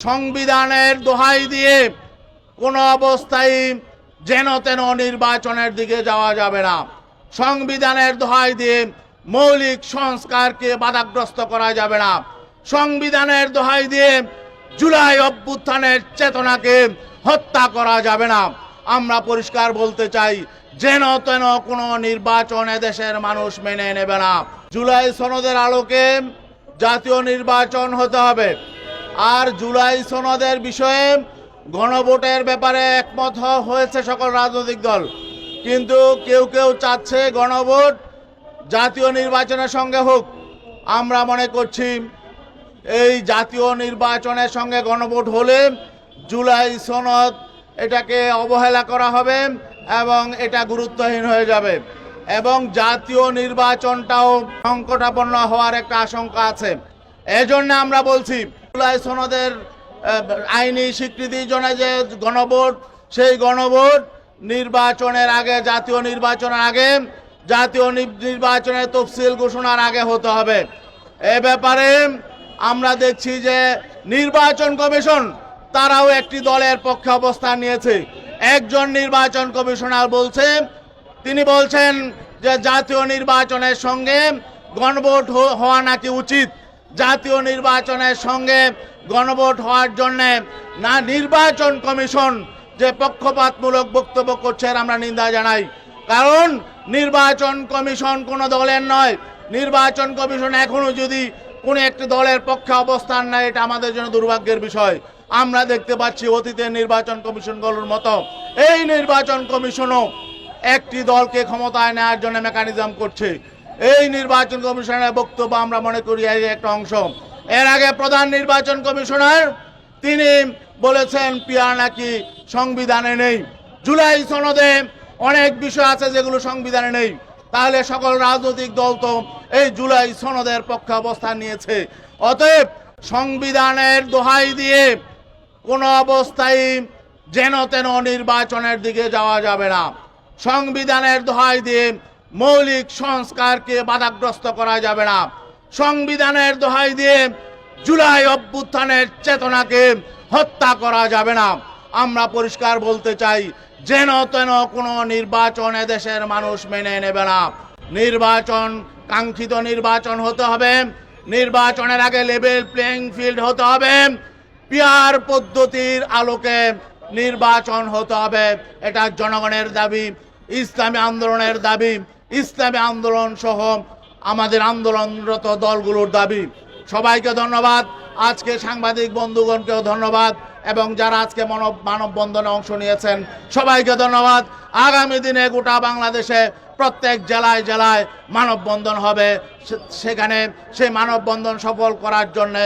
সংবিধানের দোহাই দিয়ে কোনো অবস্থায় যেন তেন নির্বাচনের দিকে যাওয়া যাবে না। সংবিধানের দোহাই দিয়ে মৌলিক সংস্কারকে বাধাগ্রস্ত করা যাবে না। সংবিধানের দোহাই দিয়ে জুলাই অভ্যুত্থানের চেতনাকে হত্যা করা যাবে না। আমরা পরিষ্কার বলতে চাই, যেন তেন কোনো নির্বাচন দেশের মানুষ মেনে নেবে না। জুলাই সনদের আলোকে জাতীয় নির্বাচন হতে হবে। আর জুলাই সনদের বিষয়ে গণভোটের ব্যাপারে একমত হয়েছে সকল রাজনৈতিক দল। কিন্তু কেউ কেউ চাচ্ছে গণভোট জাতীয় নির্বাচনের সঙ্গে হোক। আমরা মনে করছি এই জাতীয় নির্বাচনের সঙ্গে গণভোট হলে জুলাই সনদ এটাকে অবহেলা করা হবে এবং এটা গুরুত্বহীন হয়ে যাবে। এবং জাতীয় নির্বাচনটাও সংকটাপন্ন হওয়ার একটা আশঙ্কা আছে। এজন্য আমরা বলছি সনদের আইনি স্বীকৃতির জন্য যে গণভোট, সেই গণভোট নির্বাচনের আগে, জাতীয় নির্বাচনের আগে, জাতীয় নির্বাচনের তফসিল ঘোষণার আগে হতে হবে। এ ব্যাপারে আমরা দেখছি যে নির্বাচন কমিশন তারাও একটি দলের পক্ষে অবস্থান নিয়েছে। একজন নির্বাচন কমিশনার বলছে, তিনি বলছেন যে জাতীয় নির্বাচনের সঙ্গে গণভোট হওয়া নাকি উচিত। জাতীয় নির্বাচনের সঙ্গে গণভোট হওয়ার জন্য না নির্বাচন কমিশন যে পক্ষপাতমূলক বক্তব্য করছে আমরা নিন্দা জানাই। কারণ নির্বাচন কমিশন কোনো দলের নয়। নির্বাচন কমিশন এখনও যদি কোনো একটি দলের পক্ষে অবস্থান নেয়, এটা আমাদের জন্য দুর্ভাগ্যের বিষয়। আমরা দেখতে পাচ্ছি অতীতের নির্বাচন কমিশনগুলোর মতো। এই নির্বাচন কমিশনও একটি দলকে ক্ষমতায় নেওয়ার জন্য মেকানিজম করছে। এই নির্বাচন কমিশনের বক্তব্য আমরা মনে করি এর একটা অংশ। এর আগে প্রধান নির্বাচন কমিশনার, তিনি বলেছেন পিয়ার নাকি সংবিধানে নেই। জুলাই সনদে অনেক বিষয় আছে যেগুলো সংবিধানে নেই। তাহলে সকল রাজনৈতিক দল তো এই জুলাই সনদের পক্ষে অবস্থান নিয়েছে। অতএব সংবিধানের দোহাই দিয়ে কোনো অবস্থায় যেন তেন নির্বাচনের দিকে যাওয়া যাবে না। সংবিধানের দোহাই দিয়ে মৌলিক সংস্কারকে বাধাগ্রস্ত করা যাবে না। সংবিধানের দোহাই দিয়ে জুলাই অভ্যুত্থানের চেতনাকে হত্যা করা যাবে না। আমরা পরিষ্কার বলতে চাই, যেন তেন কোনো নির্বাচন দেশের মানুষ মেনে নেবে না। নির্বাচন, কাঙ্ক্ষিত নির্বাচন হতে হবে। নির্বাচনের আগে লেভেল প্লেইং ফিল্ড হতে হবে। পিয়ার পদ্ধতির আলোকে নির্বাচন হতে হবে। এটা জনগণের দাবি, ইসলামী আন্দোলনের দাবি। ইসলামী আন্দোলন সহ আমাদের আন্দোলনরত দলগুলোর দাবি। সবাইকে ধন্যবাদ। আজকে সাংবাদিক বন্ধুগণকেও ধন্যবাদ এবং যারা আজকে মানব, মানববন্ধনে অংশ নিয়েছেন, সবাইকে ধন্যবাদ। আগামী দিনে গোটা বাংলাদেশে প্রত্যেক জেলায় জেলায় মানববন্ধন হবে। সেখানে সেই মানববন্ধন সফল করার জন্য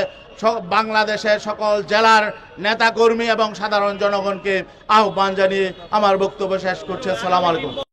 বাংলাদেশের সকল জেলার নেতাকর্মী এবং সাধারণ জনগণকে আহ্বান জানিয়ে আমার বক্তব্য শেষ করছে। আসসালামু আলাইকুম।